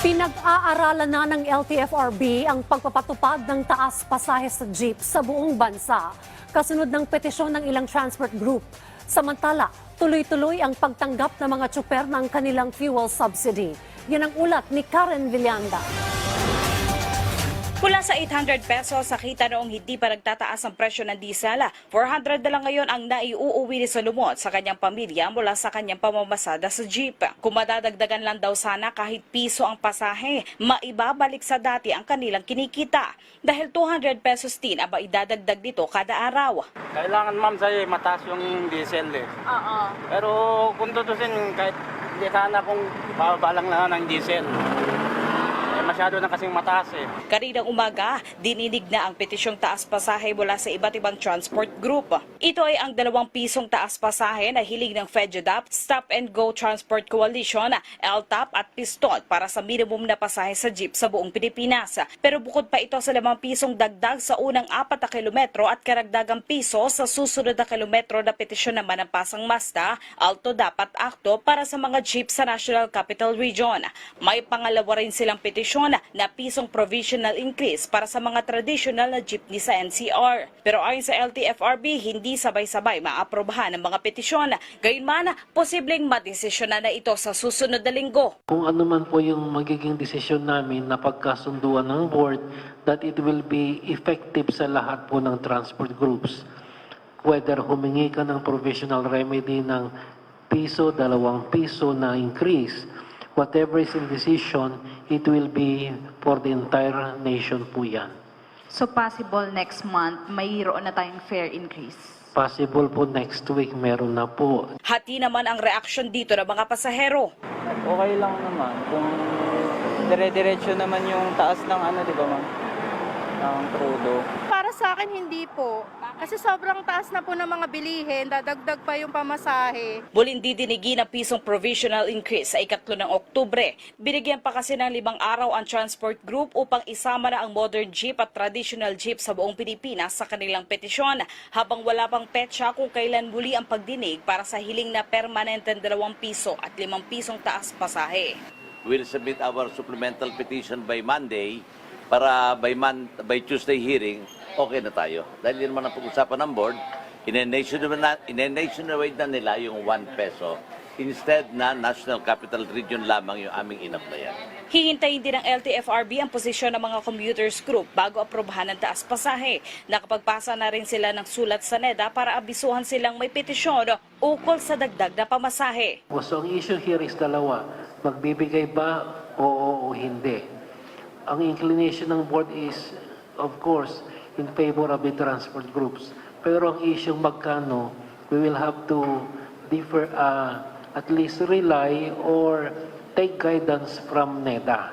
Pinag-aaralan na ng LTFRB ang pagpapatupad ng taas pasahe sa jeep sa buong bansa, kasunod ng petisyon ng ilang transport group. Samantala, tuloy-tuloy ang pagtanggap ng mga tsuper ng kanilang fuel subsidy. Yan ang ulat ni Karen Villanda. Mula sa 800 pesos sa kita noong hindi pa nagtataas ang presyo ng diesel, 400 na lang ngayon ang naiuuwi ni Solomon sa kanyang pamilya mula sa kanyang pamamasada sa jeep. Kung madadagdagan lang daw sana kahit piso ang pasahe, maibabalik sa dati ang kanilang kinikita. Dahil 200 pesos din ang maidadagdag dito kada araw. Kailangan ma'am sa'yo mataas yung diesel eh. Oo. Pero kung tutusin, kahit hindi sana kung bababa lang na ng diesel. Masyado na kasing mataas eh. Kaninang umaga, dininig na ang petisyong taas pasahe mula sa iba't ibang transport group. Ito ay ang dalawang pisong taas pasahe na hiling ng FEDUDAP, Stop and Go Transport Coalition, LTAP at Piston para sa minimum na pasahe sa jeep sa buong Pilipinas. Pero bukod pa ito sa limang pisong dagdag sa unang apat na kilometro at karagdagang piso sa susunod na kilometro na petisyon naman ng Pasang Masta, Alto Dapat Akto para sa mga jeep sa National Capital Region. May pangalawa rin silang petisyon na pisong provisional increase para sa mga traditional na jeepney sa NCR. Pero ayon sa LTFRB, hindi sabay-sabay maaprobahan ang mga petisyon. Gayunman, posibleng madesisyon na ito sa susunod na linggo. Kung ano man po yung magiging desisyon namin na pagkasunduan ng board, that it will be effective sa lahat po ng transport groups. Whether humingi ka ng provisional remedy ng piso, dalawang piso na increase, whatever is in decision, it will be for the entire nation po yan. So possible next month, mayroon na tayong fare increase. Possible po next week meron na po. Hati naman ang reaksyon dito ng mga pasahero. Okay lang naman. Kung dire-diretso naman yung taas ng ano, di ba ma'am? Ng crudo. Para sa akin, hindi po. Kasi sobrang taas na po ng mga bilihin, dadagdag pa yung pamasahe. Muling didinigi ng pisong provisional increase sa ikatlo ng Oktubre. Binigyan pa kasi ng limang araw ang transport group upang isama na ang modern jeep at traditional jeep sa buong Pilipinas sa kanilang petisyon habang wala pang petsa kung kailan muli ang pagdinig para sa hiling na permanenteng dalawang piso at limang pisong taas pasahe. We'll submit our supplemental petition by Monday para by, mon- by Tuesday hearing, okay na tayo. Dahil yun naman ang pag-usapan ng board, in-nationwide na, nila yung 1 peso instead na National Capital Region lamang yung aming inaplayan. Hihintayin din ng LTFRB ang posisyon ng mga commuters group bago aprobahan ng taas pasahe. Nakapagpasa na rin sila ng sulat sa NEDA para abisuhan silang may petisyon ukol sa dagdag na pamasahe. So ang issue here is dalawa. Magbibigay ba oo o hindi? Ang inclination ng board is, of course, in favor of the transport groups. Pero ang issue magkano, we will have to differ, uh, at least rely or take guidance from NEDA.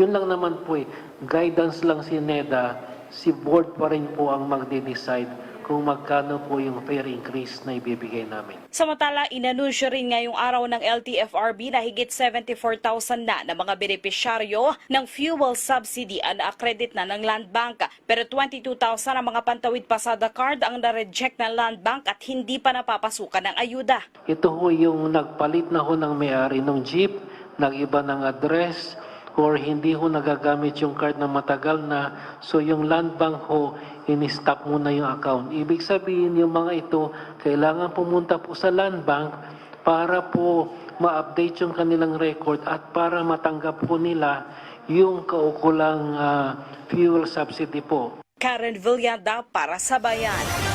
Yun lang naman po eh. Guidance lang si NEDA, si board pa rin po ang magde-decide kung magkano po yung fare increase na ibibigay namin. Samantala, inanunsyo rin ngayong araw ng LTFRB na higit 74,000 na na mga benepisyaryo ng fuel subsidy ang na-accredit na ng Land Bank. Pero 22,000 ang mga pantawid pasada card ang na-reject ng Land Bank at hindi pa napapasukan ng ayuda. Ito ho yung nagpalit na ho ng may-ari ng jeep, nag-iba ng address, or hindi ho nagagamit yung card na matagal na. So yung land bank ho, in-stop muna yung account. Ibig sabihin yung mga ito, kailangan pumunta po sa land bank para po ma-update yung kanilang record at para matanggap po nila yung kaukulang ah, fuel subsidy po. Karen Villanda para sa Bayan.